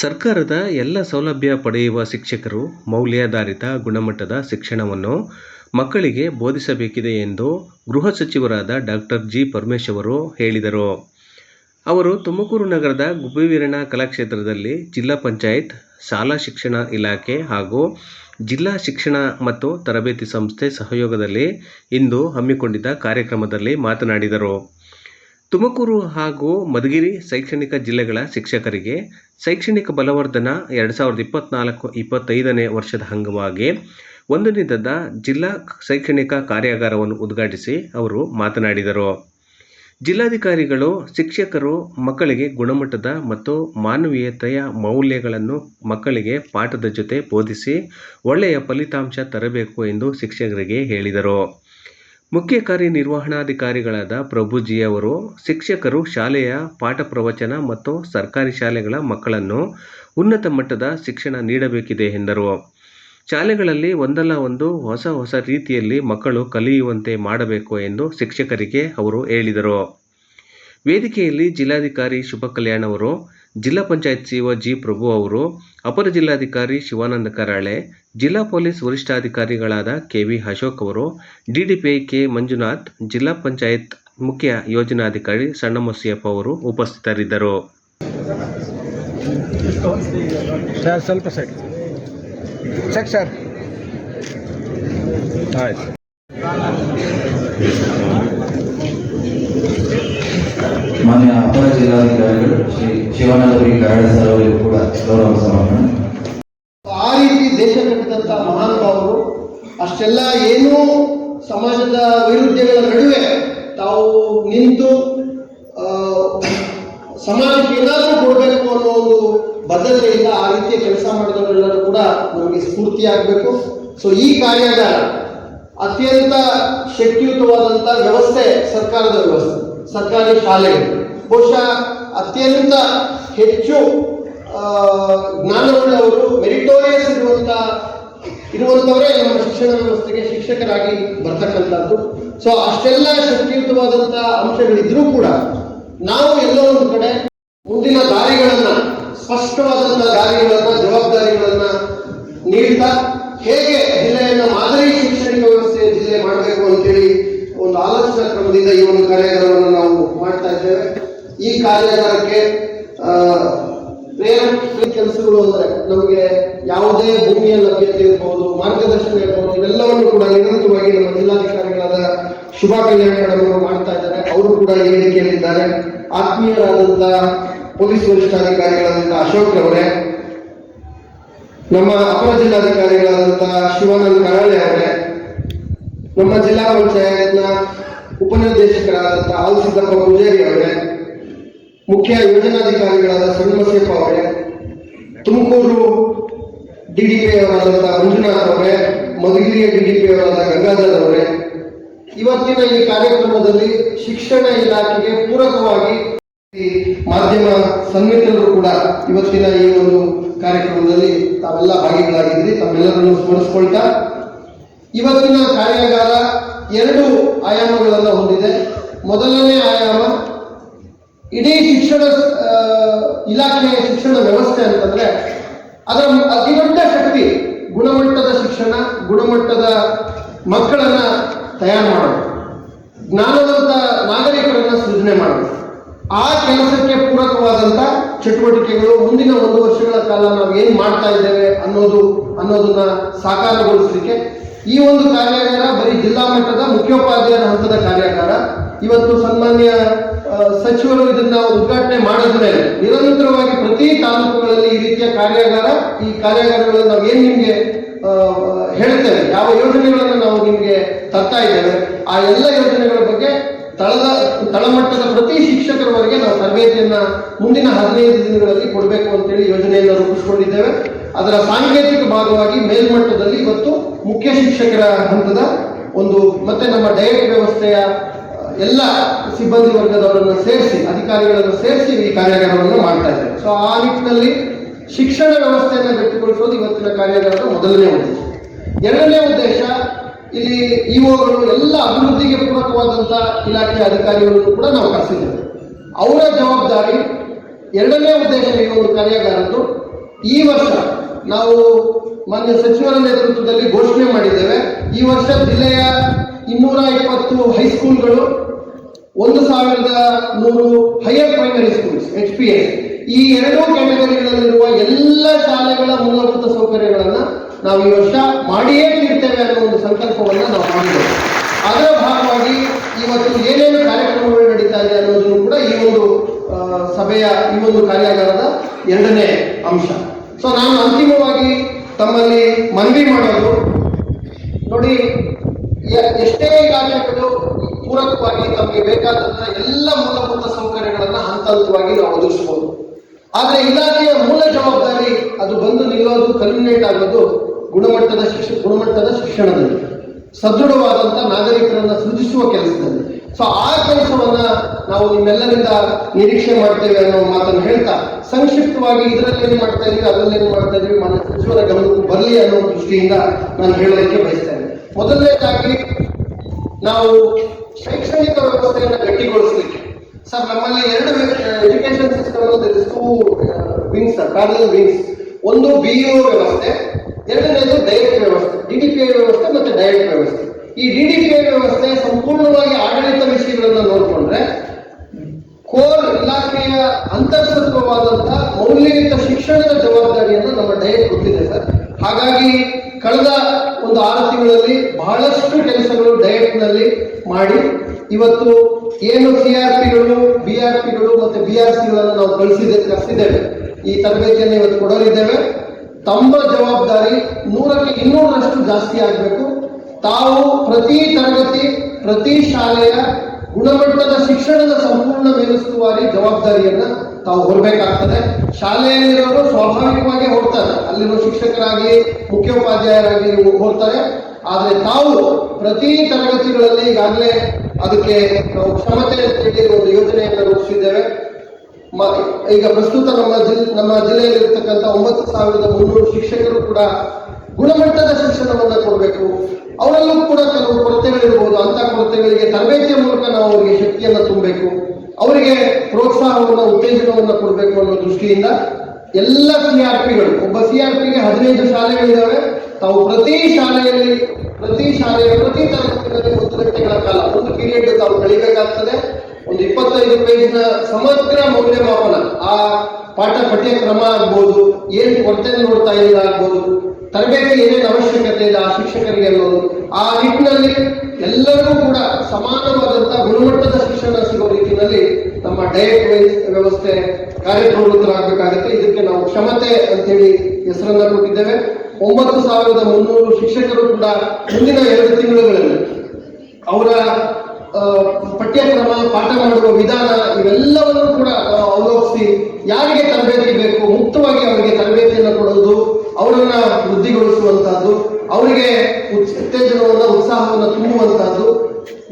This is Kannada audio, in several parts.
ಸರ್ಕಾರದ ಎಲ್ಲ ಸೌಲಭ್ಯ ಪಡೆಯುವ ಶಿಕ್ಷಕರು ಮೌಲ್ಯಾಧಾರಿತ ಗುಣಮಟ್ಟದ ಶಿಕ್ಷಣವನ್ನು ಮಕ್ಕಳಿಗೆ ಬೋಧಿಸಬೇಕಿದೆ ಎಂದು ಗೃಹ ಸಚಿವರಾದ ಡಾಕ್ಟರ್ ಜಿ ಪರಮೇಶ್ ಅವರು ಹೇಳಿದರು. ಅವರು ತುಮಕೂರು ನಗರದ ಗುಬ್ಬಿವೀರಣ ಕಲಾಕ್ಷೇತ್ರದಲ್ಲಿ ಜಿಲ್ಲಾ ಪಂಚಾಯತ್, ಶಾಲಾ ಶಿಕ್ಷಣ ಇಲಾಖೆ ಹಾಗೂ ಜಿಲ್ಲಾ ಶಿಕ್ಷಣ ಮತ್ತು ತರಬೇತಿ ಸಂಸ್ಥೆ ಸಹಯೋಗದಲ್ಲಿ ಇಂದು ಹಮ್ಮಿಕೊಂಡಿದ್ದ ಕಾರ್ಯಕ್ರಮದಲ್ಲಿ ಮಾತನಾಡಿದರು. ತುಮಕೂರು ಹಾಗೂ ಮಧುಗಿರಿ ಶೈಕ್ಷಣಿಕ ಜಿಲ್ಲೆಗಳ ಶಿಕ್ಷಕರಿಗೆ ಶೈಕ್ಷಣಿಕ ಬಲವರ್ಧನ ಎರಡು ಸಾವಿರದ ಇಪ್ಪತ್ತ್ನಾಲ್ಕು ಇಪ್ಪತ್ತೈದನೇ ವರ್ಷದ ಅಂಗವಾಗಿ ಒಂದು ದಿನದ ಜಿಲ್ಲಾ ಶೈಕ್ಷಣಿಕ ಕಾರ್ಯಾಗಾರವನ್ನು ಉದ್ಘಾಟಿಸಿ ಅವರು ಮಾತನಾಡಿದರು. ಜಿಲ್ಲಾಧಿಕಾರಿಗಳು, ಶಿಕ್ಷಕರು, ಮಕ್ಕಳಿಗೆ ಗುಣಮಟ್ಟದ ಮತ್ತು ಮಾನವೀಯತೆಯ ಮೌಲ್ಯಗಳನ್ನು ಮಕ್ಕಳಿಗೆ ಪಾಠದ ಜೊತೆ ಬೋಧಿಸಿ ಒಳ್ಳೆಯ ಫಲಿತಾಂಶ ತರಬೇಕು ಎಂದು ಶಿಕ್ಷಕರಿಗೆ ಹೇಳಿದರು. ಮುಖ್ಯ ಕಾರ್ಯನಿರ್ವಹಣಾಧಿಕಾರಿಗಳಾದ ಪ್ರಭುಜಿ ಅವರು ಶಿಕ್ಷಕರು ಶಾಲೆಯ ಪಾಠ ಪ್ರವಚನ ಮತ್ತು ಸರ್ಕಾರಿ ಶಾಲೆಗಳ ಮಕ್ಕಳನ್ನು ಉನ್ನತ ಮಟ್ಟದ ಶಿಕ್ಷಣ ನೀಡಬೇಕಿದೆ ಎಂದರು. ಶಾಲೆಗಳಲ್ಲಿ ಒಂದಲ್ಲ ಒಂದು ಹೊಸ ಹೊಸ ರೀತಿಯಲ್ಲಿ ಮಕ್ಕಳು ಕಲಿಯುವಂತೆ ಮಾಡಬೇಕು ಎಂದು ಶಿಕ್ಷಕರಿಗೆ ಅವರು ಹೇಳಿದರು. ವೇದಿಕೆಯಲ್ಲಿ ಜಿಲ್ಲಾಧಿಕಾರಿ ಶುಭ ಕಲ್ಯಾಣ್ ಅವರು ಜಿಲ್ಲಾ ಪಂಚಾಯತ್ ಸಿಒ ಜಿ ಪ್ರಭು ಅವರು ಅಪರ ಜಿಲ್ಲಾಧಿಕಾರಿ ಶಿವಾನಂದ ಕರಾಳೆ ಜಿಲ್ಲಾ ಪೊಲೀಸ್ ವರಿಷ್ಠಾಧಿಕಾರಿಗಳಾದ ಕೆ ವಿ ಅಶೋಕ್ ಅವರು ಡಿಡಿಪಿಐ ಕೆ ಮಂಜುನಾಥ್ ಜಿಲ್ಲಾ ಪಂಚಾಯತ್ ಮುಖ್ಯ ಯೋಜನಾಧಿಕಾರಿ ಸಣ್ಣಮಸಿಯಪ್ಪ ಅವರು ಉಪಸ್ಥಿತರಿದ್ದರು. ಸರ್ ಸ್ವಲ್ಪ ಮಾನ್ಯ ಅಪರ ಜಿಲ್ಲಾಧಿಕಾರಿಗಳು, ಶ್ರೀ ಶಿವಾನಂದಪುರಿ ಕರಾಡೆ ಸರ್ ಅವರಿಗೂ ಕೂಡ ಗೌರವ ಸಮರ್ಪಣೆ ಆ ರೀತಿ ದೇಶ ಕಟ್ಟಿದಂಥ ಮಹಾನುಭಾವರು, ಅಷ್ಟೆಲ್ಲ ಏನೂ ಸಮಾಜದ ವೈರುಧ್ಯಗಳ ನಡುವೆ ತಾವು ನಿಂತು ಸಮಾಜಕ್ಕೆ ಏನಾದರೂ ಕೊಡಬೇಕು ಅನ್ನೋ ಒಂದು ಬದ್ಧತೆಯಿಂದ ಆ ರೀತಿಯ ಕೆಲಸ ಮಾಡಿದವರೆಲ್ಲರೂ ಕೂಡ ನಮಗೆ ಸ್ಫೂರ್ತಿಯಾಗಬೇಕು ಸೊ ಈ ಕಾರ್ಯದ ಅತ್ಯಂತ ಶಕ್ತಿಯುತವಾದಂಥ ವ್ಯವಸ್ಥೆ ಸರ್ಕಾರದ ವ್ಯವಸ್ಥೆ. ಸರ್ಕಾರಿ ಶಾಲೆಗಳು. ಬಹುಶಃ ಅತ್ಯಂತ ಹೆಚ್ಚು ಜ್ಞಾನವುಳ್ಳವರು ಮೆರಿಟೋರಿಯಸ್ ಇರುವಂತ ಇರುವಂಥವರೇ ನಮ್ಮ ಶಿಕ್ಷಣ ವ್ಯವಸ್ಥೆಗೆ ಶಿಕ್ಷಕರಾಗಿ ಬರ್ತಕ್ಕಂಥದ್ದು. ಸೊ ಅಷ್ಟೆಲ್ಲ ಶಕ್ತಿಯುತವಾದಂಥ ಅಂಶಗಳಿದ್ರೂ ಕೂಡ ನಾವು ಎಲ್ಲೋ ಒಂದು ಕಡೆ ಮುಂದಿನ ದಾರಿಗಳನ್ನು ಸ್ಪಷ್ಟವಾದಂಥ ದಾರಿಗಳನ್ನು, ಜವಾಬ್ದಾರಿಗಳನ್ನು ನೀಡ್ತಾ ಹೇಗೆ ಜಿಲ್ಲೆಯನ್ನು ಮಾದರಿ ಶಿಕ್ಷಣ ವ್ಯವಸ್ಥೆ ಜಿಲ್ಲೆ ಮಾಡಬೇಕು ಅಂತೇಳಿ ಒಂದು ಆಲೋಚನಾ ಕ್ರಮದಿಂದ ಈ ಒಂದು ಕಾರ್ಯಾಗಾರವನ್ನು ಮಾಡ್ತಾ ಇದ್ದೇವೆ. ಈ ಕಾರ್ಯಾಗಾರಕ್ಕೆ ಪ್ರೇರಣೆ ಕೆಲಸಗಳು ಅಂದರೆ ನಮಗೆ ಯಾವುದೇ ಭೂಮಿಯ ಲಭ್ಯತೆ ಇರಬಹುದು ಮಾರ್ಗದರ್ಶನ ಇರ್ಬೋದು, ಇವೆಲ್ಲವನ್ನು ಕೂಡ ನಿರಂತರವಾಗಿ ನಮ್ಮ ಜಿಲ್ಲಾಧಿಕಾರಿಗಳಾದ ಶುಭಾ ಕಲ್ಯಾಣ ಮೇಡಮ್ ಅವರು ಮಾಡ್ತಾ ಇದ್ದಾರೆ. ಅವರು ಕೂಡ ಹೇಳಿಕೆಯಲ್ಲಿದ್ದಾರೆ. ಆತ್ಮೀಯರಾದಂತಹ ಆತ್ಮೀಯರಾದಂತ ಪೊಲೀಸ್ ವರಿಷ್ಠಾಧಿಕಾರಿಗಳಾದಂತಹ ಅಶೋಕ್ ಅವರೇ ನಮ್ಮ ಅಪರ ಜಿಲ್ಲಾಧಿಕಾರಿಗಳಾದಂತಹ ಶಿವಾನಂದ ಕರಾಳೆ ಅವರೇ, ನಮ್ಮ ಜಿಲ್ಲಾ ಪಂಚಾಯತ್ನ ಉಪನಿರ್ದೇಶಕರಾದಂತ ಆಲ್ ಸಿದ್ದಪ್ಪ ಪೂಜಾರಿ ಅವರೇ, ಮುಖ್ಯ ಯೋಜನಾಧಿಕಾರಿಗಳಾದ ಸಣ್ಣಮಸೇಪ್ಪ ಅವರೇ, ತುಮಕೂರು ಡಿಡಿಪಿ ಅವರಾದಂತಹ ಮಂಜುನಾಥ್ ಅವರೇ, ಮಧುಗಿರಿಯ ಡಿಡಿಪಿ ಅವರಾದ ಗಂಗಾಧರ್ ಅವರೇ, ಇವತ್ತಿನ ಈ ಕಾರ್ಯಕ್ರಮದಲ್ಲಿ ಶಿಕ್ಷಣ ಇಲಾಖೆಗೆ ಪೂರಕವಾಗಿ ಮಾಧ್ಯಮ ಸನ್ಮಿತರು ಕೂಡ ಇವತ್ತಿನ ಈ ಒಂದು ಕಾರ್ಯಕ್ರಮದಲ್ಲಿ ತಾವೆಲ್ಲ ಭಾಗಿಗಳಾಗಿದ್ದೀರಿ, ತಮ್ಮೆಲ್ಲರನ್ನು ಸ್ಮರಿಸ್ಕೊಳ್ತಾ, ಇವತ್ತಿನ ಕಾರ್ಯಾಗಾರ ಎರಡು ಆಯಾಮಗಳನ್ನು ಹೊಂದಿದೆ. ಮೊದಲನೇ ಆಯಾಮ, ಇಡೀ ಶಿಕ್ಷಣ ಇಲಾಖೆಯ ಶಿಕ್ಷಣ ವ್ಯವಸ್ಥೆ ಅಂತಂದ್ರೆ, ಅದರ ಅತಿ ದೊಡ್ಡ ಶಕ್ತಿ ಗುಣಮಟ್ಟದ ಶಿಕ್ಷಣ, ಗುಣಮಟ್ಟದ ಮಕ್ಕಳನ್ನ ತಯಾರು ಮಾಡೋದು. ಜ್ಞಾನವಂತ ನಾಗರಿಕರನ್ನ ಸೃಜನೆ ಮಾಡೋದು. ಆ ಕೆಲಸಕ್ಕೆ ಪೂರಕವಾದಂತ ಚಟುವಟಿಕೆಗಳು ಮುಂದಿನ ಒಂದು ವರ್ಷಗಳ ಕಾಲ ನಾವು ಏನ್ ಮಾಡ್ತಾ ಇದ್ದೇವೆ ಅನ್ನೋದು, ಅನ್ನೋದನ್ನ ಸಾಕಾರಗೊಳಿಸಲಿಕ್ಕೆ ಈ ಒಂದು ಕಾರ್ಯಾಗಾರ ಬರೀ ಜಿಲ್ಲಾ ಮಟ್ಟದ ಮುಖ್ಯೋಪಾಧ್ಯಾಯರ ಹಂತದ ಕಾರ್ಯಾಗಾರ. ಇವತ್ತು ಸನ್ಮಾನ್ಯ ಸಚಿವರು ಇದನ್ನ ಉದ್ಘಾಟನೆ ಮಾಡಿದ ಮೇಲೆ ನಿರಂತರವಾಗಿ ಪ್ರತಿ ತಾಲೂಕುಗಳಲ್ಲಿ ಈ ರೀತಿಯ ಕಾರ್ಯಾಗಾರ, ಈ ಕಾರ್ಯಾಗಾರಗಳನ್ನು ನಾವು ಏನು ನಿಮ್ಗೆ ಹೇಳ್ತೇವೆ ಯಾವ ಯೋಜನೆಗಳನ್ನು ನಾವು ನಿಮ್ಗೆ ತರ್ತಾ ಇದ್ದೇವೆ? ಆ ಎಲ್ಲ ಯೋಜನೆಗಳ ಬಗ್ಗೆ ತಳದ, ತಳಮಟ್ಟದ ಪ್ರತಿ ಶಿಕ್ಷಕರವರೆಗೆ ನಾವು ತರಬೇತಿಯನ್ನ ಮುಂದಿನ ಹದಿನೈದು ದಿನಗಳಲ್ಲಿ ಕೊಡಬೇಕು ಅಂತೇಳಿ ಯೋಜನೆಯನ್ನು ರೂಪಿಸಿಕೊಂಡಿದ್ದೇವೆ. ಅದರ ಸಾಂಕೇತಿಕ ಭಾಗವಾಗಿ ಮೇಲ್ಮಟ್ಟದಲ್ಲಿ ಇವತ್ತು ಮುಖ್ಯ ಶಿಕ್ಷಕರ ಹಂತದ ಒಂದು ಮತ್ತೆ ನಮ್ಮ ಡಯಟ್ ವ್ಯವಸ್ಥೆಯ ಎಲ್ಲ ಸಿಬ್ಬಂದಿ ವರ್ಗದವರನ್ನು ಸೇರಿಸಿ, ಅಧಿಕಾರಿಗಳನ್ನು ಸೇರಿಸಿ ಈ ಕಾರ್ಯಾಗಾರವನ್ನು ಮಾಡ್ತಾ ಇದ್ದೇವೆ ಸೊ ಆ ನಿಟ್ಟಿನಲ್ಲಿ ಶಿಕ್ಷಣ ವ್ಯವಸ್ಥೆಯನ್ನು ಗಟ್ಟಿಗೊಳಿಸೋದು ಇವತ್ತಿನ ಕಾರ್ಯಾಗಾರದ ಮೊದಲನೇ ಉದ್ದೇಶ. ಎರಡನೇ ಉದ್ದೇಶ, ಇಲ್ಲಿ ಇಒಗಳು ಎಲ್ಲ ಅಭಿವೃದ್ಧಿಗೆ ಪೂರಕವಾದಂತ ಇಲಾಖೆಯ ಅಧಿಕಾರಿಗಳನ್ನು ಕೂಡ ನಾವು ಕರೆಸಿದ್ದೇವೆ. ಅವರ ಜವಾಬ್ದಾರಿ, ಎರಡನೇ ಉದ್ದೇಶ ಈ ಒಂದು ಕಾರ್ಯಾಗಾರದ್ದು, ಈ ವರ್ಷ ನಾವು ಮಾನ್ಯ ಸಚಿವರ ನೇತೃತ್ವದಲ್ಲಿ ಘೋಷಣೆ ಮಾಡಿದ್ದೇವೆ. ಈ ವರ್ಷ ಜಿಲ್ಲೆಯ ಇನ್ನೂರ ಇಪ್ಪತ್ತು ಹೈಸ್ಕೂಲ್ಗಳು ಒಂದು ಸಾವಿರದ ನೂರು higher primary schools H P S ಈ ಎರಡೂ ಕ್ಯಾಟಗರಿಗಳಲ್ಲಿರುವ ಎಲ್ಲ ಶಾಲೆಗಳ ಮೂಲಭೂತ ಸೌಕರ್ಯಗಳನ್ನು ನಾವು ಈ ವರ್ಷ ಮಾಡಿಯೇ ತೀರ್ತೇವೆ ಅನ್ನೋ ಒಂದು ಸಂಕಲ್ಪವನ್ನು ನಾವು ಮಾಡಿದ್ದೇವೆ. ಅದರ ಭಾಗವಾಗಿ ಇವತ್ತು ಏನೇನು ಕಾರ್ಯಕ್ರಮಗಳು ನಡೀತಾ ಇದೆ ಅನ್ನೋದನ್ನು ಕೂಡ ಈ ಒಂದು ಸಭೆಯ ಈ ಒಂದು ಕಾರ್ಯಾಗಾರದ ಎರಡನೇ ಅಂಶ. ಸೊ ನಾನು ಅಂತಿಮವಾಗಿ ತಮ್ಮಲ್ಲಿ ಮನವಿ ಮಾಡೋದು. ನೋಡಿ ಎಷ್ಟೇ ಇಲಾಖೆಗಳು ಪೂರಕವಾಗಿ ತಮಗೆ ಬೇಕಾದಂತಹ ಎಲ್ಲ ಮೂಲಭೂತ ಸೌಕರ್ಯಗಳನ್ನ ಹಂತ ಹಂತವಾಗಿ ನಾವು ಒದಗಿಸಬಹುದು ಆದರೆ ಇಲಾಖೆಯ ಮೂಲ ಜವಾಬ್ದಾರಿ ಅದು ಬಂದು ನಿಲ್ಲೋದು, ಕಲ್ಮಿನೇಟ್ ಆಗೋದು ಗುಣಮಟ್ಟದ ಶಿಕ್ಷಣ ಗುಣಮಟ್ಟದ ಶಿಕ್ಷಣದಲ್ಲಿ. ಸದೃಢವಾದಂತ ನಾಗರಿಕರನ್ನು ಸೃಜಿಸುವ ಕೆಲಸದಲ್ಲಿ. ಸೊ ಆ ಕೆಲಸವನ್ನ ನಾವು ನಿಮ್ಮೆಲ್ಲರಿಂದ ನಿರೀಕ್ಷೆ ಮಾಡ್ತೇವೆ ಅನ್ನೋ ಮಾತನ್ನು ಹೇಳ್ತಾ, ಸಂಕ್ಷಿಪ್ತವಾಗಿ ಇದರಲ್ಲಿ ಏನು ಮಾಡ್ತಾ ಇದೀವಿ ಅದರಲ್ಲಿ ಏನು ಮಾಡ್ತಾ ಇದೀವಿ ಮಾನ್ಯ ಸಚಿವರ ಗಮನಕ್ಕೂ ಬರಲಿ ಅನ್ನೋ ದೃಷ್ಟಿಯಿಂದ ನಾನು ಹೇಳೋದಕ್ಕೆ ಬಯಸ್ತೇನೆ. ಮೊದಲನೇದಾಗಿ, ನಾವು ಶೈಕ್ಷಣಿಕ ವ್ಯವಸ್ಥೆಯನ್ನು ಗಟ್ಟಿಗೊಳಿಸಲಿಕ್ಕೆ. ಸರ್, ನಮ್ಮಲ್ಲಿ ಎರಡು education system wings sir wings ಒಂದು ಬಿಇಒ ವ್ಯವಸ್ಥೆ, ಎರಡನೇದು ಡೈರೆಕ್ಟ್ ವ್ಯವಸ್ಥೆ ಡಿ ಡಿ ಪಿ ವ್ಯವಸ್ಥೆ ಮತ್ತೆ ಡೈರೆಕ್ಟ್ ವ್ಯವಸ್ಥೆ. ಈ ಡಿ ಡಿ ಪಿ ಐ ವ್ಯವಸ್ಥೆ ಸಂಪೂರ್ಣವಾಗಿ ಆಡಳಿತ ವಿಷಯಗಳನ್ನ ನೋಡಿಕೊಂಡ್ರೆ ಕೋರ್ ಇಲಾಖೆಯ ಅಂತರ್ಸತ್ವವಾದಂತಹ ಮೌಲ್ಯಯುತ ಶಿಕ್ಷಣದ ಜವಾಬ್ದಾರಿಯನ್ನು ನಮ್ಮ ಡಯಟ್ ಗೊತ್ತಿದೆ ಸರ್. ಹಾಗಾಗಿ ಕಳೆದ ಒಂದು ಆರು ತಿಂಗಳಲ್ಲಿ ಬಹಳಷ್ಟು ಕೆಲಸಗಳು ಡಯಟ್ನಲ್ಲಿ ಮಾಡಿ ಇವತ್ತು ಏನು ಸಿ ಆರ್ ಪಿಗಳು, ಬಿ ಆರ್ ಪಿಗಳು ಮತ್ತೆ ಬಿ ಆರ್ ಸಿಗಳನ್ನು ನಾವು ಕಳಿಸಿದ ಕಳಿಸಿದ್ದೇವೆ ಈ ತರಬೇತಿಯನ್ನು ಇವತ್ತು ಕೊಡಲಿದ್ದೇವೆ. ತಮ್ಮ ಜವಾಬ್ದಾರಿ ನೂರಕ್ಕೆ ಇನ್ನೂರಷ್ಟು ಜಾಸ್ತಿ ಆಗಬೇಕು. ತಾವು ಪ್ರತಿ ತರಗತಿ, ಪ್ರತಿ ಶಾಲೆಯ ಗುಣಮಟ್ಟದ ಶಿಕ್ಷಣದ ಸಂಪೂರ್ಣ ಮೇಲುಸ್ತುವಾರಿ ಜವಾಬ್ದಾರಿಯನ್ನ ತಾವು ಹೊರಬೇಕಾಗ್ತದೆ ಶಾಲೆಯಲ್ಲಿರೋರು ಸ್ವಾಭಾವಿಕವಾಗಿ ಹೋಗ್ತಾರೆ. ಅಲ್ಲಿರೋ ಶಿಕ್ಷಕರಾಗಿ, ಮುಖ್ಯೋಪಾಧ್ಯಾಯರಾಗಿ ಹೋಗ್ತಾರೆ. ಆದರೆ ತಾವು ಪ್ರತಿ ತರಗತಿಗಳಲ್ಲಿ ಈಗಾಗಲೇ ಅದಕ್ಕೆ ನಾವು ಕ್ಷಮತೆ ಅಂತೇಳಿ ಒಂದು ಯೋಜನೆಯನ್ನು ರೂಪಿಸಿದ್ದೇವೆ. ಈಗ ಪ್ರಸ್ತುತ ನಮ್ಮ ಜಿಲ್ಲೆ ನಮ್ಮ ಜಿಲ್ಲೆಯಲ್ಲಿ ಇರ್ತಕ್ಕಂಥ ಒಂಬತ್ತು ಸಾವಿರದ ಮುನ್ನೂರು ಶಿಕ್ಷಕರು ಕೂಡ ಗುಣಮಟ್ಟದ ಶಿಕ್ಷಣವನ್ನ ಕೊಡಬೇಕು. ಅವರಲ್ಲೂ ಕೂಡ ಕೆಲವು ಕೊರತೆಗಳಿರ್ಬೋದು ಅಂತ ಕೊರತೆಗಳಿಗೆ ತರಬೇತಿಯ ಮೂಲಕ ನಾವು ಅವರಿಗೆ ಶಕ್ತಿಯನ್ನು ತುಂಬಬೇಕು. ಅವರಿಗೆ ಪ್ರೋತ್ಸಾಹವನ್ನು, ಉತ್ತೇಜನವನ್ನು ಕೊಡಬೇಕು ಅನ್ನೋ ದೃಷ್ಟಿಯಿಂದ ಎಲ್ಲ ಸಿ ಆರ್ ಪಿಗಳು, ಒಬ್ಬ ಸಿ ಆರ್ ಪಿಗೆ ಹದಿನೈದು ಶಾಲೆಗಳಿದ್ದಾವೆ ತಾವು ಪ್ರತಿ ಶಾಲೆಯಲ್ಲಿ, ಪ್ರತಿ ಶಾಲೆಯ, ಪ್ರತಿ ತರಗತಿಯಲ್ಲಿ ಒಂದು ಗಂಟೆಗಳ ಕಾಲ, ಒಂದು ಪೀರಿಯಡ್ ತಾವು ಕಳಿಬೇಕಾಗ್ತದೆ ಒಂದು ಇಪ್ಪತ್ತೈದು ಪೇಜಿನ ಸಮಗ್ರ ಮೌಲ್ಯಮಾಪನ, ಆ ಪಾಠ ಪಠ್ಯಕ್ರಮ ಆಗ್ಬೋದು, ಏನು ಕೊರತೆ ನೋಡ್ತಾ ಇಲ್ಲ ಆಗ್ಬೋದು. ತರಬೇತಿ ಏನೇನು ಅವಶ್ಯಕತೆ ಇದೆ ಆ ಶಿಕ್ಷಕರಿಗೆ ಅನ್ನೋದು ಆ ನಿಟ್ಟಿನಲ್ಲಿ ಎಲ್ಲರಿಗೂ ಕೂಡ ಸಮಾನವಾದಂತಹ ಗುಣಮಟ್ಟದ ಶಿಕ್ಷಣ ಸಿಗೋ ರೀತಿಯಲ್ಲಿ ನಮ್ಮ ಡಯಟ್ ವೈಸ್ ವ್ಯವಸ್ಥೆ ಕಾರ್ಯಪ್ರವೃತ್ತರಾಗಬೇಕಾಗುತ್ತೆ ಇದಕ್ಕೆ ನಾವು ಕ್ಷಮತೆ ಅಂತೇಳಿ ಹೆಸರನ್ನ ಕೊಟ್ಟಿದ್ದೇವೆ. ಒಂಬತ್ತು ಸಾವಿರದ ಮುನ್ನೂರು ಶಿಕ್ಷಕರು ಕೂಡ ಮುಂದಿನ ಎರಡು ತಿಂಗಳುಗಳಲ್ಲಿ ಅವರ ಪಠ್ಯಕ್ರಮ, ಪಾಠ ಮಾಡುವ ವಿಧಾನ ಇವೆಲ್ಲವನ್ನು ಕೂಡ ಅವಲೋಕಿಸಿ ಯಾರಿಗೆ ತರಬೇತಿ ಬೇಕು, ಮುಕ್ತವಾಗಿ ಅವರಿಗೆ ತರಬೇತಿಯನ್ನು ಕೊಡುವುದು ಅವರನ್ನ ವೃದ್ಧಿಗೊಳಿಸುವಂತಹದ್ದು, ಅವರಿಗೆ ಉತ್- ಉತ್ತೇಜನವನ್ನ, ಉತ್ಸಾಹವನ್ನ ತುಂಬುವಂತಹದ್ದು,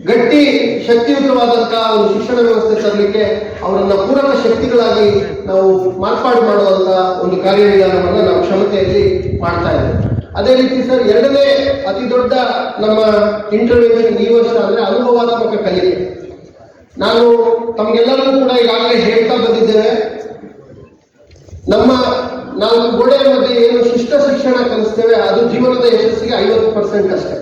ಗಟ್ಟಿ ಶಕ್ತಿಯುತವಾದಂತಹ ಒಂದು ಶಿಕ್ಷಣ ವ್ಯವಸ್ಥೆ ತರಲಿಕ್ಕೆ ಅವರನ್ನ ಪೂರಕ ಶಕ್ತಿಗಳಾಗಿ ನಾವು ಮಾರ್ಪಾಡು ಮಾಡುವಂತ ಒಂದು ಕಾರ್ಯವಿಧಾನವನ್ನ ನಾವು ಕ್ಷಮತೆಯಲ್ಲಿ ಮಾಡ್ತಾ ಇದ್ದೇವೆ. ಅದೇ ರೀತಿ ಸರ್, ಎರಡನೇ ಅತಿ ದೊಡ್ಡ ನಮ್ಮ ಇಂಟರ್ವ್ಯೂಷನ್ ಈ ವರ್ಷ ಅಂದ್ರೆ ಅನುಭವಾತ್ಮಕ ಕಲಿಕೆ. ನಾನು ತಮಗೆಲ್ಲರಿಗೂ ಕೂಡ ಈಗಾಗಲೇ ಹೇಳ್ತಾ ಬಂದಿದ್ದೇವೆ ನಮ್ಮ ನಾವು ಗೋಡೆಯ ಮಧ್ಯೆ ಏನು ಶಿಷ್ಟ ಶಿಕ್ಷಣ ಕಲಿಸ್ತೇವೆ, ಅದು ಜೀವನದ ಯಶಸ್ಸಿಗೆ ಐವತ್ತು ಪರ್ಸೆಂಟ್ ಅಷ್ಟೇ.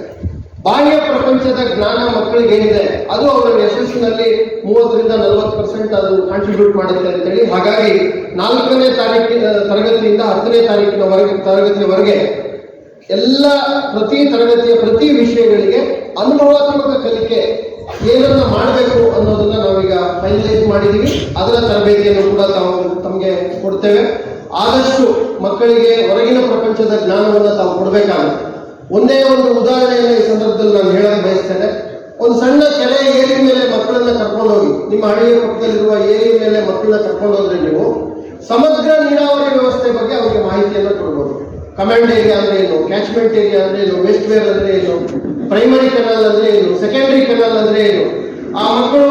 ಬಾಹ್ಯ ಪ್ರಪಂಚದ ಜ್ಞಾನ ಮಕ್ಕಳಿಗೆ ಏನಿದೆ, ಅದು ಅವರ ಯಶಸ್ಸಿನಲ್ಲಿ ಮೂವತ್ತರಿಂದ ನಲವತ್ತು ಪರ್ಸೆಂಟ್ ಅದು ಕಾಂಟ್ರಿಬ್ಯೂಟ್ ಮಾಡುತ್ತೆ ಅಂತೇಳಿ. ಹಾಗಾಗಿ ನಾಲ್ಕನೇ ತಾರೀಕಿನ ತರಗತಿಯಿಂದ ಹತ್ತನೇ ತಾರೀಕಿನವರೆಗೆ ತರಗತಿಯವರೆಗೆ ಎಲ್ಲ ಪ್ರತಿ ತರಗತಿಯ ಪ್ರತಿ ವಿಷಯಗಳಿಗೆ ಅನುಭವಾತ್ಮಕ ಕಲಿಕೆ ಏನನ್ನ ಮಾಡಬೇಕು ಅನ್ನೋದನ್ನ ನಾವೀಗ ಫೈನಲೈಸ್ ಮಾಡಿದೀವಿ. ಅದರ ತರಬೇತಿಯನ್ನು ಕೂಡ ತಾವು ತಮಗೆ ಕೊಡ್ತೇವೆ. ಆದಷ್ಟು ಮಕ್ಕಳಿಗೆ ಹೊರಗಿನ ಪ್ರಪಂಚದ ಜ್ಞಾನವನ್ನು ತಾವು ಕೊಡಬೇಕಾಗುತ್ತೆ. ಒಂದೇ ಒಂದು ಉದಾಹರಣೆಯನ್ನು ಈ ಸಂದರ್ಭದಲ್ಲಿ ನಾನು ಹೇಳಲು ಬಯಸ್ತೇನೆ. ಒಂದು ಸಣ್ಣ ಕೆರೆ ಏರಿ ಮೇಲೆ ಮಕ್ಕಳನ್ನ ಕರ್ಕೊಂಡು ಹೋಗಿ, ನಿಮ್ಮ ಹಳ್ಳಿಯ ಪಕ್ಕದಲ್ಲಿರುವ ಏರಿ ಮೇಲೆ ಮಕ್ಕಳನ್ನ ಕರ್ಕೊಂಡು ಹೋದ್ರೆ ನೀವು ಸಮಗ್ರ ನೀರಾವರಿ ವ್ಯವಸ್ಥೆ ಬಗ್ಗೆ ಅವರಿಗೆ ಮಾಹಿತಿಯನ್ನು ಕೊಡ್ಬೋದು. ಕಮಾಂಡ್ ಏರಿಯಾ ಅಂದ್ರೆ ಏನು? ಕ್ಯಾಚ್ಮೆಂಟ್ ಏರಿಯಾ ಅಂದ್ರೆ ಏನು? ವೆಸ್ಟ್ ವೇರ್ ಅಂದ್ರೆ ಏನು? ಪ್ರೈಮರಿ ಕೆನಾಲ್ ಅಂದ್ರೆ ಏನು? ಸೆಕೆಂಡರಿ ಕೆನಾಲ್ ಅಂದ್ರೆ ಏನು? ಆ ಮಕ್ಕಳು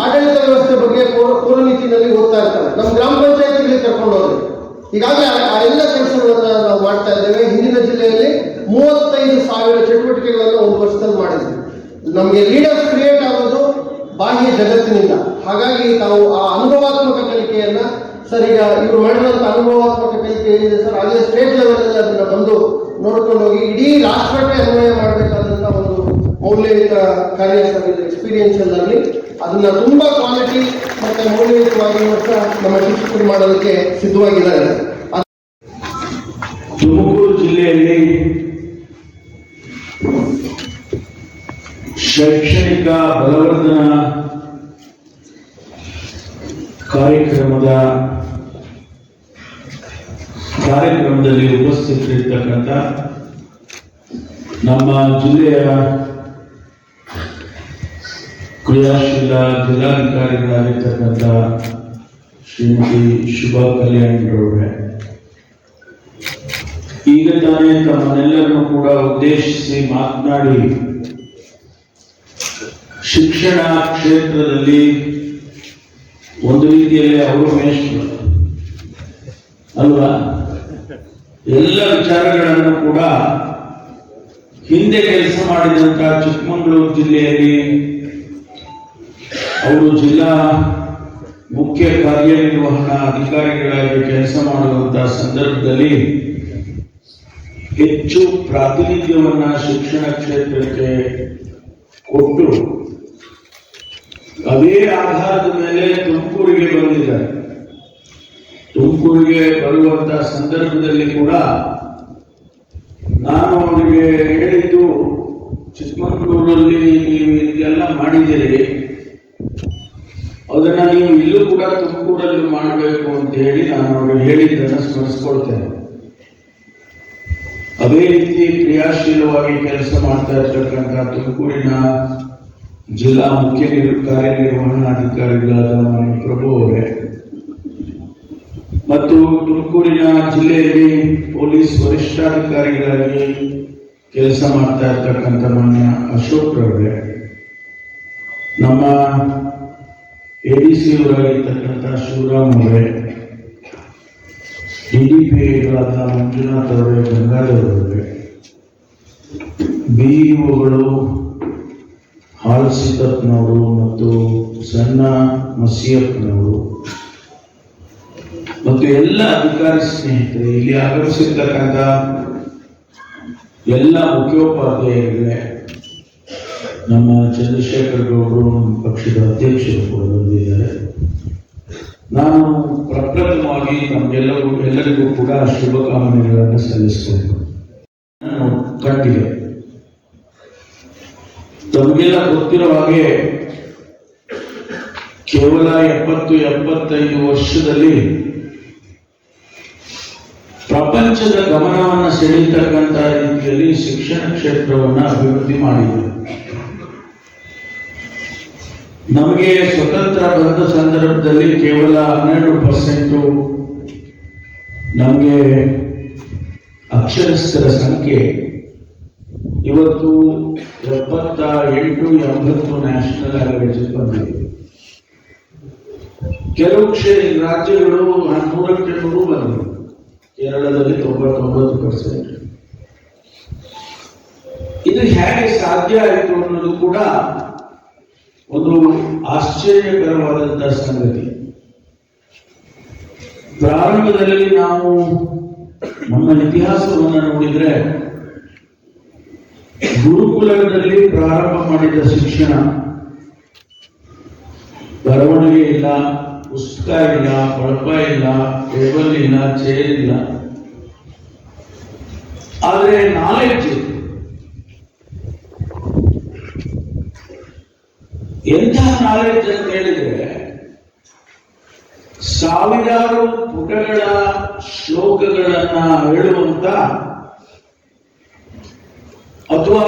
ಆಡಳಿತ ವ್ಯವಸ್ಥೆ ಬಗ್ಗೆ ಪೂರ್ವ ನೀತಿನಲ್ಲಿ ಓದ್ತಾ ಇರ್ತಾರೆ. ನಮ್ಮ ಗ್ರಾಮ ಪಂಚಾಯತ್ಗಳಿಗೆ ಕರ್ಕೊಂಡು ಹೋದ್ರೆ. ಈಗಾಗಲೇ ಆ- ಎಲ್ಲ ಕೆಲಸಗಳನ್ನ ನಾವು ಮಾಡ್ತಾ ಇದ್ದೇವೆ. ಹಿಂದಿನ ಜಿಲ್ಲೆಯಲ್ಲಿ ಮೂವತ್ತೈದು ಸಾವಿರ ಚಟುವಟಿಕೆಗಳನ್ನು ಒಂದು ವರ್ಷದಲ್ಲಿ ಮಾಡಿದ್ವಿ. ನಮಗೆ ಲೀಡರ್ಸ್ ಕ್ರಿಯೇಟ್ ಆಗೋದು ಬಾಹ್ಯ ಜಗತ್ತಿನಿಂದ. ಹಾಗಾಗಿ ತಾವು ಆ ಅನುಭವಾತ್ಮಕ ಕಲಿಕೆಯನ್ನ ಸರ್ ಇವರು ಮಾಡಿರುವಂತ ಅನುಭವಾತ್ಮಕ ಕಲಿಕೆ ಏನಿದೆ ಸರ್ ಅದೇ ಸ್ಟೇಟ್ ಲೆವೆಲ್ ಅಲ್ಲಿ ಅದನ್ನ ಬಂದು ನೋಡ್ಕೊಂಡು ಹೋಗಿ, ಇಡೀ ರಾಷ್ಟ್ರಕ್ಕೆ ಅನ್ವಯ ಮಾಡಬೇಕಾದಂತ ಒಂದು ಮೌಲ್ಯಯುತ ಕಾರ್ಯ ಸರ್ ಎಕ್ಸ್ಪೀರಿಯನ್ಸ್ ಅಲ್ಲಿ ಅದನ್ನ ತುಂಬಾ ಕ್ವಾಲಿಟಿ ಮತ್ತೆ ಮೌಲ್ಯಯುತವಾಗಿ ನಮ್ಮ ಶಿಕ್ಷಕರು ಮಾಡೋದಕ್ಕೆ ಸಿದ್ಧವಾಗಿದ್ದಾರೆ. ತುಮಕೂರು ಜಿಲ್ಲೆಯಲ್ಲಿ ಶೈಕ್ಷಣಿಕ ಬಲವರ್ಧನ ಕಾರ್ಯಕ್ರಮದ ಕಾರ್ಯಕ್ರಮದಲ್ಲಿ ಉಪಸ್ಥಿತರಿರ್ತಕ್ಕಂಥ ನಮ್ಮ ಜಿಲ್ಲೆಯ ಕ್ರಿಯಾಶೀಲ ಜಿಲ್ಲಾಧಿಕಾರಿಗಳಾಗಿರ್ತಕ್ಕಂಥ ಶ್ರೀಮತಿ ಶುಭಾ ಕಲ್ಯಾಣ್ರವರೇ ಈಗ ತಾನೇ ತಮ್ಮನ್ನೆಲ್ಲರನ್ನು ಕೂಡ ಉದ್ದೇಶಿಸಿ ಮಾತನಾಡಿ ಶಿಕ್ಷಣ ಕ್ಷೇತ್ರದಲ್ಲಿ ಒಂದು ರೀತಿಯಲ್ಲಿ ಅವರು ಮೇಷ್ಟ್ರು. ಅಲ್ವಾ? ಎಲ್ಲ ವಿಚಾರಗಳನ್ನು ಕೂಡ ಹಿಂದೆ ಕೆಲಸ ಮಾಡಿದಂತ ಚಿಕ್ಕಮಗಳೂರು ಜಿಲ್ಲೆಯಲ್ಲಿ ಅವರು ಜಿಲ್ಲಾ ಮುಖ್ಯ ಕಾರ್ಯನಿರ್ವಹಣಾ ಅಧಿಕಾರಿಗಳಾಗಿ ಕೆಲಸ ಮಾಡುವಂತಹ ಸಂದರ್ಭದಲ್ಲಿ ಹೆಚ್ಚು ಪ್ರಾತಿನಿಧ್ಯವನ್ನ ಶಿಕ್ಷಣ ಕ್ಷೇತ್ರಕ್ಕೆ ಕೊಟ್ಟು ಅದೇ ಆಧಾರದ ಮೇಲೆ ತುಮಕೂರಿಗೆ ಬಂದಿದ್ದಾರೆ. ತುಮಕೂರಿಗೆ ಬರುವಂತಹ ಸಂದರ್ಭದಲ್ಲಿ ಕೂಡ ನಾನು ಅವರಿಗೆ ಹೇಳಿದ್ದು, ಚಿಕ್ಕಮಗಳೂರಲ್ಲಿ ನೀವು ಇದೆಲ್ಲ ಮಾಡಿದ್ದೀರಿ. ನೀವು ಇಲ್ಲೂ ಕೂಡ ತುಮಕೂರಲ್ಲಿ ಮಾಡಬೇಕು ಅಂತ ಹೇಳಿ ನಾನು ಅವರು ಹೇಳಿದ್ದನ್ನು ಸ್ಮರಿಸ್ಕೊಳ್ತೇನೆ. ಅದೇ ರೀತಿ ಕ್ರಿಯಾಶೀಲವಾಗಿ ಕೆಲಸ ಮಾಡ್ತಾ ಇರ್ತಕ್ಕಂಥ ತುಮಕೂರಿನ ಜಿಲ್ಲಾ ಮುಖ್ಯ ನಿರ್- ಕಾರ್ಯನಿರ್ವಹಣಾಧಿಕಾರಿಗಳಾದ ಪ್ರಭು ಅವರೇ, ಮತ್ತು ತುಮಕೂರಿನ ಜಿಲ್ಲೆಯಲ್ಲಿ ಪೊಲೀಸ್ ವರಿಷ್ಠಾಧಿಕಾರಿಗಳಾಗಿ ಕೆಲಸ ಮಾಡ್ತಾ ಇರ್ತಕ್ಕಂಥ ಮಾನ್ಯ ಅಶೋಕ್ ಪ್ರಭು ನಮ್ಮ ಎ ಡಿ ಸಿ ಶಿವರಾಮ್ ಅವರೇ ಐಗಳಾದ ಮಂಜುನಾಥ್ ಅವರೇ, ಗಂಗಾಧರ್ ಬಿಇಒಗಳು ಹಾಲ್ ಸಿದ್ದಪ್ಪನವರು ಮತ್ತು ಸಣ್ಣ ಮಸಿಯಪ್ಪನವರು ಮತ್ತು ಎಲ್ಲ ಅಧಿಕಾರಿ ಸ್ನೇಹಿತರೆ, ಇಲ್ಲಿ ಆಗಮಿಸಿರ್ತಕ್ಕಂಥ ಎಲ್ಲ ಮುಖ್ಯೋಪಾಧ್ಯಾಯರುಗಳೇ ನಮ್ಮ ಚಂದ್ರಶೇಖರ್ ಗೌಡರು ನಮ್ಮ ಪಕ್ಷದ ಅಧ್ಯಕ್ಷರು ಕೂಡ ಬಂದಿದ್ದಾರೆ. ನಾನು ಪ್ರಪ್ರಥಮವಾಗಿ ನಮ್ಗೆಲ್ಲರೂ ಎಲ್ಲರಿಗೂ ಕೂಡ ಶುಭಕಾಮನೆಗಳನ್ನು ಸಲ್ಲಿಸ್ತೇನೆ. ನಾನು ಕಂಡಿದೆ ತಮಗೆಲ್ಲ ಗೊತ್ತಿರೋ ಹಾಗೆ ಕೇವಲ ಎಪ್ಪತ್ತು ಎಪ್ಪತ್ತೈದು ವರ್ಷದಲ್ಲಿ ಪ್ರಪಂಚದ ಗಮನವನ್ನು ಸೆಳೀತಕ್ಕಂಥ ರೀತಿಯಲ್ಲಿ ಶಿಕ್ಷಣ ಕ್ಷೇತ್ರವನ್ನು ಅಭಿವೃದ್ಧಿ ಮಾಡಿದೆ ನಮಗೆ ಸ್ವತಂತ್ರ ಬಂದ ಸಂದರ್ಭದಲ್ಲಿ ಕೇವಲ ಹನ್ನೆರಡು ಪರ್ಸೆಂಟು ನಮಗೆ ಅಕ್ಷರಸ್ಥರ ಸಂಖ್ಯೆ, ಇವತ್ತು ಎಪ್ಪತ್ತ ಎಂಟು ಎಂಬತ್ತು ನ್ಯಾಷನಲ್ ಆವರೇಜ್ ಬಂದಿದೆ. ಕೆಲವು ಕ್ಷೇತ್ರ ರಾಜ್ಯಗಳು ನೂರಕ್ಕೆ ನೂರು ಬಂದಿವೆ. ಕೇರಳದಲ್ಲಿ ತೊಂಬತ್ತೊಂಬತ್ತು ಪರ್ಸೆಂಟ್ ಇದು ಹೇಗೆ ಸಾಧ್ಯ ಆಯಿತು ಅನ್ನೋದು ಕೂಡ ಒಂದು ಆಶ್ಚರ್ಯಕರವಾದಂತಹ ಸಂಗತಿ. ಪ್ರಾರಂಭದಲ್ಲಿ ನಾವು ನಮ್ಮ ಇತಿಹಾಸವನ್ನು ನೋಡಿದ್ರೆ ಗುರುಕುಲದಲ್ಲಿ ಪ್ರಾರಂಭ ಮಾಡಿದ ಶಿಕ್ಷಣ ಬರವಣಿಗೆ ಇಲ್ಲ, ಪುಸ್ತಕ ಇಲ್ಲ, ಬಳಪ ಇಲ್ಲ, ಟೇಬಲ್ ಇಲ್ಲ, ಚೇರ್ ಇಲ್ಲ. ಆದರೆ ನಾಲೆಡ್ಜ್ ಎಂತಹ ನಾಲೆಡ್ಜ್ ಅಂತ ಹೇಳಿದ್ರೆ, ಸಾವಿರಾರು ಪುಟಗಳ ಶ್ಲೋಕಗಳನ್ನ ಹೇಳುವಂತ ಅಥವಾ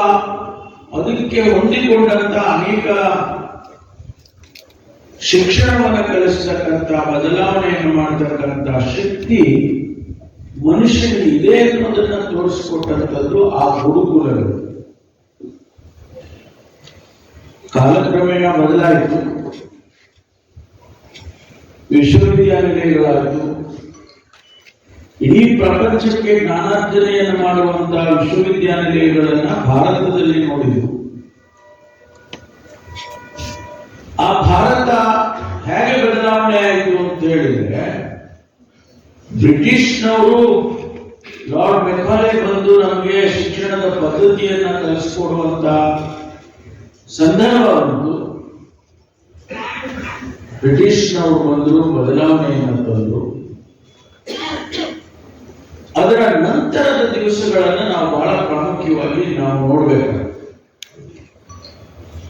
ಅದಕ್ಕೆ ಹೊಂದಿಕೊಂಡಂತ ಅನೇಕ ಶಿಕ್ಷಣವನ್ನು ಕಲಿಸತಕ್ಕಂಥ ಬದಲಾವಣೆಯನ್ನು ಮಾಡತಕ್ಕಂಥ ಶಕ್ತಿ ಮನುಷ್ಯನಿಗೆ ಇದೆ ಅನ್ನೋದನ್ನ ತೋರಿಸಿಕೊಟ್ಟಂಥದ್ದು ಆ ಗುರುಕುಲಗಳು. ಕಾಲಕ್ರಮೇಣ ಬದಲಾಯಿತು. ವಿಶ್ವವಿದ್ಯಾನಿಲಯಗಳಾಯಿತು ಇಡೀ ಪ್ರಪಂಚಕ್ಕೆ ಜ್ಞಾನಾರ್ಜನೆಯನ್ನು ಮಾಡುವಂತಹ ವಿಶ್ವವಿದ್ಯಾನಿಲಯಗಳನ್ನ ಭಾರತದಲ್ಲಿ ನೋಡಿದೆವು. ಆ ಭಾರತ ಹೇಗೆ ಬದಲಾವಣೆ ಆಯಿತು ಅಂತ ಹೇಳಿದ್ರೆ, ಬ್ರಿಟಿಷ್ನವರು ಲಾರ್ಡ್ ಮೆಕಾಲೆ ಬಂದು ನಮಗೆ ಶಿಕ್ಷಣದ ಪದ್ಧತಿಯನ್ನ ಕಲಿಸ್ಕೊಡುವಂತ ಸಂದರ್ಭ ಬಂತು ಬ್ರಿಟಿಷ್ನವರು ಬಂದರು, ಬದಲಾವಣೆಯನ್ನು ತಂದರು. ಅದರ ನಂತರದ ದಿವಸಗಳನ್ನು ನಾವು ಬಹಳ ಪ್ರಾಮುಖ್ಯವಾಗಿ ನಾವು ನೋಡಬೇಕು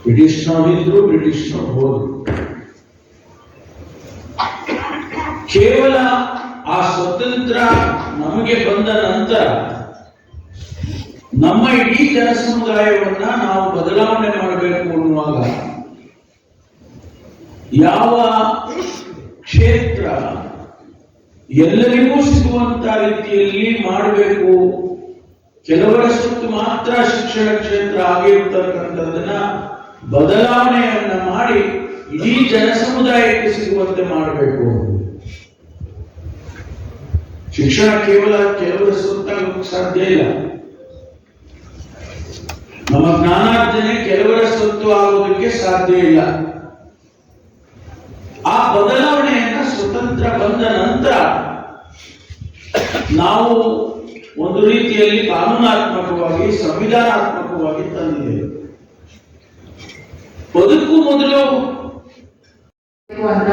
ಬ್ರಿಟಿಷ್ನವರಿದ್ರು ಬ್ರಿಟಿಷ್ನವ್ರು ಹೋದ್ರು. ಕೇವಲ ಆ ಸ್ವತಂತ್ರ ನಮಗೆ ಬಂದ ನಂತರ ನಮ್ಮ ಇಡೀ ಜನಸಮುದಾಯವನ್ನ ನಾವು ಬದಲಾವಣೆ ಮಾಡಬೇಕು ಅನ್ನುವಾಗ ಯಾವ ಕ್ಷೇತ್ರ ಎಲ್ಲರಿಗೂ ಸಿಗುವಂತ ರೀತಿಯಲ್ಲಿ ಮಾಡಬೇಕು ಕೆಲವರಷ್ಟು ಮಾತ್ರ ಶಿಕ್ಷಣ ಕ್ಷೇತ್ರ ಆಗಿರ್ತಕ್ಕಂಥದ್ದನ್ನ ಬದಲಾವಣೆಯನ್ನ ಮಾಡಿ ಇಡೀ ಜನಸಮುದಾಯಕ್ಕೆ ಸಿಗುವಂತೆ ಮಾಡಬೇಕು. ಶಿಕ್ಷಣ ಕೇವಲ ಕೆಲವರ ಸುತ್ತ ಸಾಧ್ಯ ಇಲ್ಲ. ನಮ್ಮ ಜ್ಞಾನಾರ್ಜನೆ ಕೆಲವರ ಸ್ವತ್ತು ಆಗೋದಕ್ಕೆ ಸಾಧ್ಯ ಇಲ್ಲ. ಆ ಬದಲಾವಣೆಯನ್ನ ಸ್ವತಂತ್ರ ಬಂದ ನಂತರ ನಾವು ಒಂದು ರೀತಿಯಲ್ಲಿ ಕಾನೂನಾತ್ಮಕವಾಗಿ, ಸಂವಿಧಾನಾತ್ಮಕವಾಗಿ ತಂದಿದ್ದೇವೆ. ಬದುಕು ಮೊದಲು ಅಂತ.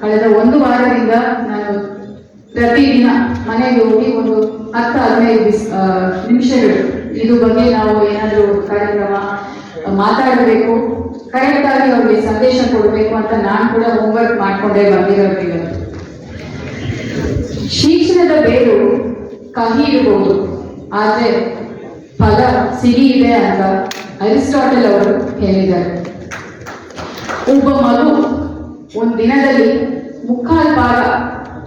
ಕಳೆದ ಒಂದು ವಾರದಿಂದ ನಾನು ಪ್ರತಿದಿನ ಮನೆಗೆ ಹೋಗಿ ಒಂದು ಹತ್ತು ಹದಿನೈದು ನಿಮಿಷಗಳು ಇದು ಬಗ್ಗೆ ನಾವು ಏನಾದರೂ ಕಾರ್ಯಕ್ರಮ ಮಾತಾಡಬೇಕು. ಕರೆಕ್ಟ್ ಆಗಿ ಅವ್ರಿಗೆ ಸಂದೇಶ ಕೊಡಬೇಕು ಅಂತ ನಾನು ಕೂಡ ಹೋಮ್ವರ್ಕ್ ಮಾಡಿಕೊಂಡೇ ಬಂದಿರೋದು ಶಿಕ್ಷಣದ ಬೇರು ಕಹಿ ಇರಬಹುದು ಆದರೆ ಫಲ ಸಿಹಿ ಇದೆ ಅಂತ ಅರಿಸ್ಟಾಟಲ್ ಅವರು ಹೇಳಿದ್ದಾರೆ. ಒಬ್ಬ ಮಗು ಒಂದು ದಿನದಲ್ಲಿ ಮುಕ್ಕಾಲು ಭಾಗ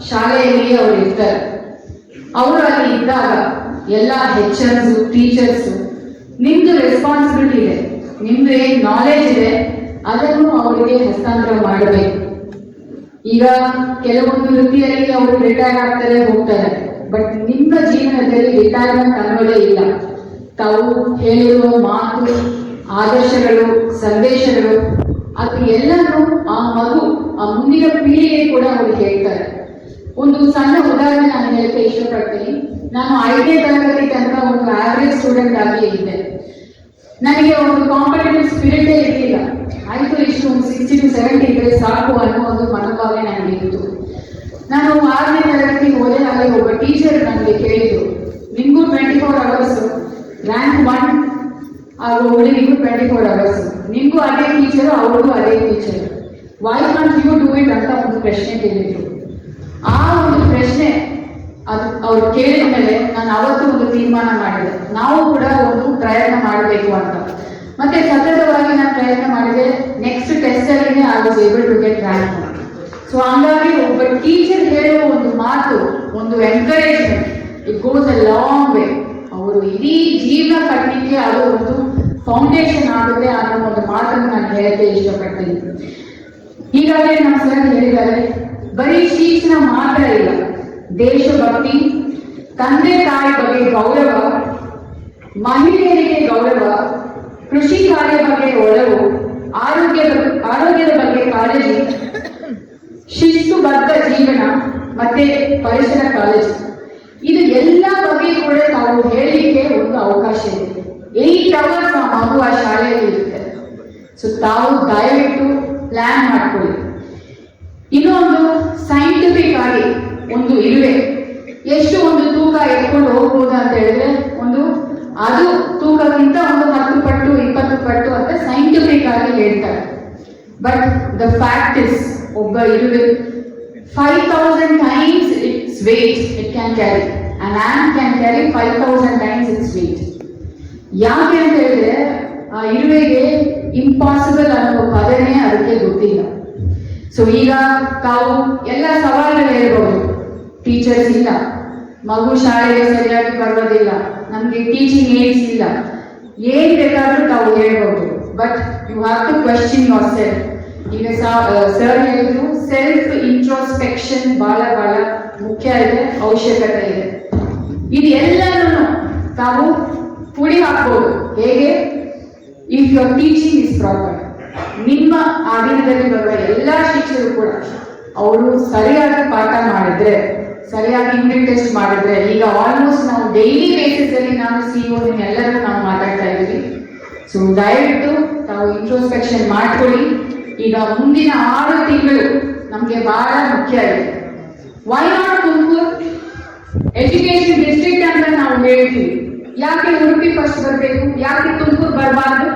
ಶಾಲೆಯಲ್ಲಿ ಅವರು ಇರ್ತಾರೆ. ಅವರು ಅಲ್ಲಿ ಇದ್ದಾಗ ಎಲ್ಲ ಹೆಚ್ ಎಮ್ಸ್ ಟೀಚರ್ಸ್ ನಿಮ್ದು ರೆಸ್ಪಾನ್ಸಿಬಿಲಿಟಿ ಇದೆ, ನಿಮ್ದು ಏನ್ ನಾಲೆಜ್ ಇದೆ, ಅದನ್ನು ಅವರಿಗೆ ಹಸ್ತಾಂತರ ಮಾಡಬೇಕು. ಈಗ ಕೆಲವೊಂದು ವೃತ್ತಿಯಲ್ಲಿ ಅವರು ರಿಟೈರ್ ಆಗ್ತಾರೆ, ಹೋಗ್ತಾರೆ ಬಟ್ ನಿಮ್ಮ ಜೀವನದಲ್ಲಿ ರಿಟೈರ್ಮೆಂಟ್ ಅನ್ನೋದೇ ಇಲ್ಲ. ತಾವು ಹೇಳಿರುವ ಮಾತು, ಆದರ್ಶಗಳು, ಸಂದೇಶಗಳು, ಅದು ಎಲ್ಲರೂ ಆ ಮಗು, ಆ ಮುಂದಿನ ಪೀಳಿಗೆ ಕೂಡ ಅವರು ಹೇಳ್ತಾರೆ. ಒಂದು ಸಣ್ಣ ಉದಾಹರಣೆ ನಾನು ಹೇಳಕ್ಕೆ ಇಷ್ಟಪಡ್ತೀನಿ. ನಾನು ಐದನೇ ತರಗತಿ ತನಕ ಒಂದು ಆವರೇಜ್ ಸ್ಟೂಡೆಂಟ್ ಆಗಿ ಇದ್ದೆ. ನನಗೆ ಒಂದು ಕಾಂಪಿಟೇಟಿವ್ ಸ್ಪಿರಿಟ್ ಇರಲಿಲ್ಲ. ಆಯ್ತು, ಇಷ್ಟು ಒಂದು ಸಿಕ್ಸ್ಟಿ ಟು ಸೆವೆಂಟಿ ಇದ್ರೆ ಸಾಕು ಅನ್ನೋ ಒಂದು ಮನೋಭಾವನೆ ನನಗೆ ಇತ್ತು. ನಾನು ಆರನೇ ತರಗತಿ ಅಲ್ಲಿ ಒಬ್ಬ ಟೀಚರ್ ನನಗೆ ಕೇಳಿದ್ರು, ನಿಮಗೂ twenty four hours rank one ಹಾಗೂ ಹುಡುಗಿಗೂ ಟ್ವೆಂಟಿ ಫೋರ್ ಅವರ್ಸ್ ನಿಮಗೂ ಅದೇ ಟೀಚರ್ ಅವ್ರಿಗೂ ಅದೇ teacher why not you do it ಅಂತ ಒಂದು ಪ್ರಶ್ನೆ ಕೇಳಿದ್ರು. ಆ ಒಂದು ಪ್ರಶ್ನೆ ಅದು ಅವ್ರು ಕೇಳಿದ ಮೇಲೆ ನಾನು ಅವತ್ತು ಒಂದು ತೀರ್ಮಾನ ಮಾಡಿದೆ. ನಾವು ಕೂಡ ಒಂದು ಪ್ರಯತ್ನ ಮಾಡಬೇಕು ಅಂತ. ಮತ್ತೆ ಸತತವಾಗಿ ನಾನು ಪ್ರಯತ್ನ ಮಾಡಿದೆ ನೆಕ್ಸ್ಟ್ ಟೆಸ್ಟ್ ಅಲ್ಲಿ I was able to get rank so ಹಂಗಾಗಿ ಒಬ್ಬ ಟೀಚರ್ ಹೇಳೋ ಒಂದು ಮಾತು, ಒಂದು encouragement it goes a long way ಅವರು ಇಡೀ ಜೀವನ ಕಟ್ಟಲಿಕ್ಕೆ ಅದು ಒಂದು ಫೌಂಡೇಶನ್ ಆಗುತ್ತೆ ಅನ್ನೋ ಒಂದು ಮಾತನ್ನು ನಾನು ಹೇಳಕ್ಕೆ ಇಷ್ಟಪಡ್ತೀನಿ. ಈಗಾಗಲೇ ನಮ್ಮ ಸರ್ ಹೇಳಿದ್ದಾರೆ, ಬರೀ ಶಿಕ್ಷಣ ಮಾತ್ರ ಇಲ್ಲ. ದೇಶಭಕ್ತಿ, ತಂದೆ ತಾಯಿ ಬಗ್ಗೆ ಗೌರವ, ಮಹಿಳೆಯರಿಗೆ ಗೌರವ, ಕೃಷಿ ಕಾರ್ಯ ಬಗ್ಗೆ ಒಲವು ಆರೋಗ್ಯ ಆರೋಗ್ಯದ ಬಗ್ಗೆ ಕಾಳಜಿ, ಶಿಸ್ತುಬದ್ಧ ಜೀವನ ಮತ್ತೆ ಪರಿಸರ ಕಾಳಜಿ. ಇದು ಎಲ್ಲ ಬಗ್ಗೆ ಕೂಡ ತಾವು ಹೇಳಲಿಕ್ಕೆ ಒಂದು ಅವಕಾಶ ಇದೆ. ಏಟ್ ಅವರ್ಸ್ ಆ ಮಗು ಆ ಶಾಲೆಯಲ್ಲಿ ಇರುತ್ತೆ. ಸೊ ತಾವು ದಯವಿಟ್ಟು ಪ್ಲಾನ್ ಮಾಡ್ಕೊಳ್ಳಿ. ಇನ್ನೊಂದು ಸೈಂಟಿಫಿಕ್ ಆಗಿ ಒಂದು ಇರುವೆ ಎಷ್ಟು ಒಂದು ತೂಕ ಎತ್ಕೊಂಡು ಹೋಗ್ಬೋದು ಅಂತ ಹೇಳಿದ್ರೆ ಒಂದು, ಅದು ತೂಕಕ್ಕಿಂತ ಒಂದು ಹತ್ತು ಪಟ್ಟು, ಇಪ್ಪತ್ತು ಪಟ್ಟು ಅಂತ ಸೈಂಟಿಫಿಕ್ ಆಗಿ ಹೇಳ್ತಾರೆ. ಬಟ್ ದ ಫ್ಯಾಕ್ಟ್ ಇಸ್ ಒಬ್ಬ ಇರುವೆ five thousand times its weight it can carry and on can carry five thousand times its weight ಯಾಕೆ ಅಂತ ಹೇಳಿದ್ರೆ, ಆ ಇರುವೆಗೆ ಇಂಪಾಸಿಬಲ್ ಅನ್ನೋ ಪದನೇ ಅದಕ್ಕೆ ಗೊತ್ತಿಲ್ಲ. ಸೊ ಈಗ ತಾವು ಎಲ್ಲ ಸವಾಲುಗಳು ಹೇಳ್ಬೋದು. ಟೀಚರ್ಸ್ ಇಲ್ಲ. ಮಗು ಶಾಲೆಗೆ ಸರಿಯಾಗಿ ಬರೋದಿಲ್ಲ ನಮಗೆ ಟೀಚಿಂಗ್ ಏಡ್ಸ್ ಇಲ್ಲ. ಏನ್ ಬೇಕಾದ್ರೂ ತಾವು ಹೇಳ್ಬೋದು. But you have to question yourself ಈಗ ಸರ್ ಹೇಳಿದ್ರು ಸೆಲ್ಫ್ ಇಂಟ್ರೋಸ್ಪೆಕ್ಷನ್ ಬಹಳ ಬಹಳ ಮುಖ್ಯ ಇದೆ, ಅವಶ್ಯಕತೆ ಇದೆ. ಇದು ಎಲ್ಲರೂ ತಾವು ಪುಡಿ ಹಾಕ್ಬೋದು. ಹೇಗೆ? If your teaching is problem ನಿಮ್ಮ ಆಧೀನದಲ್ಲಿ ಬರುವ ಎಲ್ಲ ಶಿಕ್ಷಕರು ಕೂಡ, ಅವರು ಸರಿಯಾಗಿ ಪಾಠ ಮಾಡಿದ್ರೆ ಟೆಸ್ಟ್ ಮಾಡಿದ್ರೆ, ಈಗ ಆಲ್ಮೋಸ್ಟ್ ನಾವು ಡೈಲಿ ಬೇಸಿಸ್ ಅಲ್ಲಿ ನಾನು ಸಿಇಒ ಎಲ್ಲರೂ ನಾವು ಮಾತಾಡ್ತಾ ಇದ್ದೀವಿ. ಸೊ ದಯವಿಟ್ಟು ತಾವು ಇಂಟ್ರೋಸ್ಪೆಕ್ಷನ್ ಮಾಡ್ಕೊಳ್ಳಿ. ಈಗ ಮುಂದಿನ ಆರು ತಿಂಗಳು ನಮಗೆ ಬಹಳ ಮುಖ್ಯ ಇದೆ. Why not Tumakuru education district ಅಂತ ನಾವು ಹೇಳ್ತೀವಿ. ಯಾಕೆ ಉಡುಪಿ ಫಸ್ಟ್ ಬರಬೇಕು? ಯಾಕೆ ತುಮಕೂರು ಬರಬಾರ್ದು?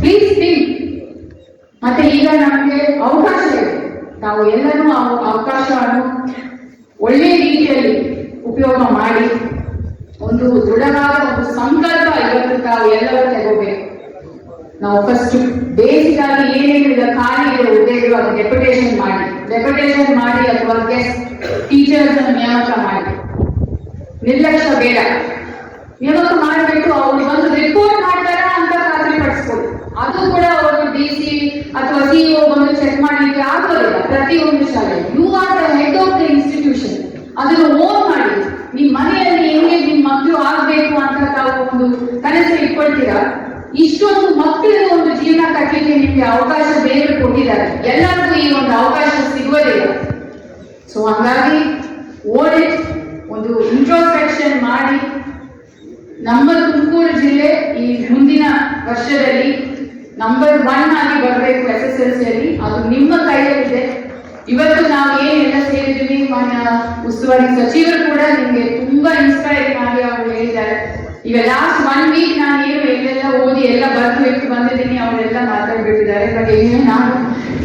ಪ್ಲೀಸ್ ಥಿಂಕ್ ಮತ್ತೆ ಈಗ ನಮಗೆ ಅವಕಾಶ ಇದೆ. ತಾವು ಎಲ್ಲರೂ ಅವಕಾಶವನ್ನು ಒಳ್ಳೆ ರೀತಿಯಲ್ಲಿ ಉಪಯೋಗ ಮಾಡಿ ಒಂದು ದೃಢವಾದ ಒಂದು ಸಂಕಲ್ಪ ಇವತ್ತು ತಾವು ಎಲ್ಲರೂ ತಗೋಬೇಕು. ನಾವು ಫಸ್ಟ್ ಬೇಸಿಕ್ ಆಗಿ ಏನೇನಿದೆ ಖಾಲಿ ಹುದ್ದೆಗಳು ಅದು ಡೆಪ್ಯುಟೇಷನ್ ಮಾಡಿ. ಡೆಪ್ಯುಟೇಷನ್ ಮಾಡಿ ಅಥವಾ ಗೆಸ್ಟ್ ಟೀಚರ್ಸ್ ನೇಮಕ ಮಾಡಿ. ನಿರ್ಲಕ್ಷ್ಯ ಬೇಡ. ನೇಮಕ ಮಾಡಬೇಕು ಅವ್ರಿಗೆ ಒಂದು ರಿಪೋರ್ಟ್ ಮಾಡ್ತಾರ ಅಂತ ಖಾತ್ರಿ ಪಡಿಸ್ಕೊಳ್ಳಿ ಅದು ಕೂಡ ಅವರು ಡಿ ಸಿ ಅಥವಾ ಸಿಇಒ ಬಂದು ಚೆಕ್ ಮಾಡ್ಲಿಕ್ಕೆ ಆಗೋದಿಲ್ಲ ಪ್ರತಿಯೊಂದು ಶಾಲೆ. You are the head of the institution ಅದನ್ನು ಓನ್ ಮಾಡಿ. ನಿಮ್ಮ ಮನೆಯಲ್ಲಿ ಹೆಂಗೆ ನಿಮ್ ಮಕ್ಕಳು ಆಗ್ಬೇಕು ಅಂತ ತಾವು ಒಂದು ಕನಸು ಇಟ್ಕೊಳ್ತೀರಾ? ಇಷ್ಟೊಂದು ಮಕ್ಕಳಿಗೆ ಒಂದು ಜೀವನ ಕಟ್ಟಲಿಕ್ಕೆ ನಿಮಗೆ ಅವಕಾಶ ಬೇರೆ ಕೊಟ್ಟಿದ್ದಾರೆ. ಎಲ್ಲರಿಗೂ ಈ ಒಂದು ಅವಕಾಶ ಸಿಗೋದಿಲ್ಲ ಸೊ ಹಂಗಾಗಿ ಓಡಿಟ್ ಒಂದು ಇಂಟ್ರೋಸ್ಪೆಕ್ಷನ್ ಮಾಡಿ. ನಮ್ಮ ತುಮಕೂರು ಜಿಲ್ಲೆ ಈ ಮುಂದಿನ ವರ್ಷದಲ್ಲಿ ನಂಬರ್ ಒನ್ ಆಗಿ ಬರಬೇಕು ಎಸ್ ಎಸ್ ಎಲ್ ಸಿಯಲ್ಲಿ ಅದು ನಿಮ್ಮ ಕೈಯಲ್ಲಿದೆ. ಇವತ್ತು ನಾವು ಏನೆಲ್ಲ ಸೇರಿದ್ವಿ ಮಾನ್ಯ ಉಸ್ತುವಾರಿ ಸಚಿವರು ಕೂಡ ನಿಮ್ಗೆ ತುಂಬಾ ಇನ್ಸ್ಪೈರ್ ಮಾಡಿ ಅವರು ಹೇಳಿದ್ದಾರೆ. ಈಗ ಲಾಸ್ಟ್ ಒನ್ ವೀಕ್ ನಾನು ಏನು ಎಲ್ಲೆಲ್ಲ ಓದಿ ಎಲ್ಲ ಬರ್ದು ಇಟ್ಟು ಬಂದಿದ್ದೀನಿ, ಅವರೆಲ್ಲ ಮಾತಾಡ್ಬಿಟ್ಟಿದ್ದಾರೆ. ಬಟ್ ಏನು ನಾನು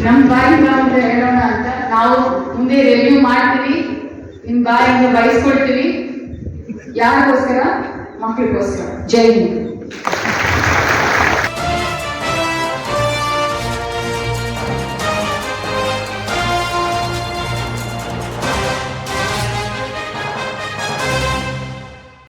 ನಮ್ಮ ಬಾಯಿಂದ ಅಂತ ಹೇಳೋಣ ಅಂತ ನಾವು ಮುಂದೆ ರಿವ್ಯೂ ಮಾಡ್ತೀವಿ. ನಿಮ್ಮ ಬಾಯಿಂದ ಬಯಸ್ಕೊಡ್ತೀವಿ ಯಾರಿಗೋಸ್ಕರ? ಮಕ್ಕಳಿಗೋಸ್ಕರ ಜೈ ಹಿಂದ್.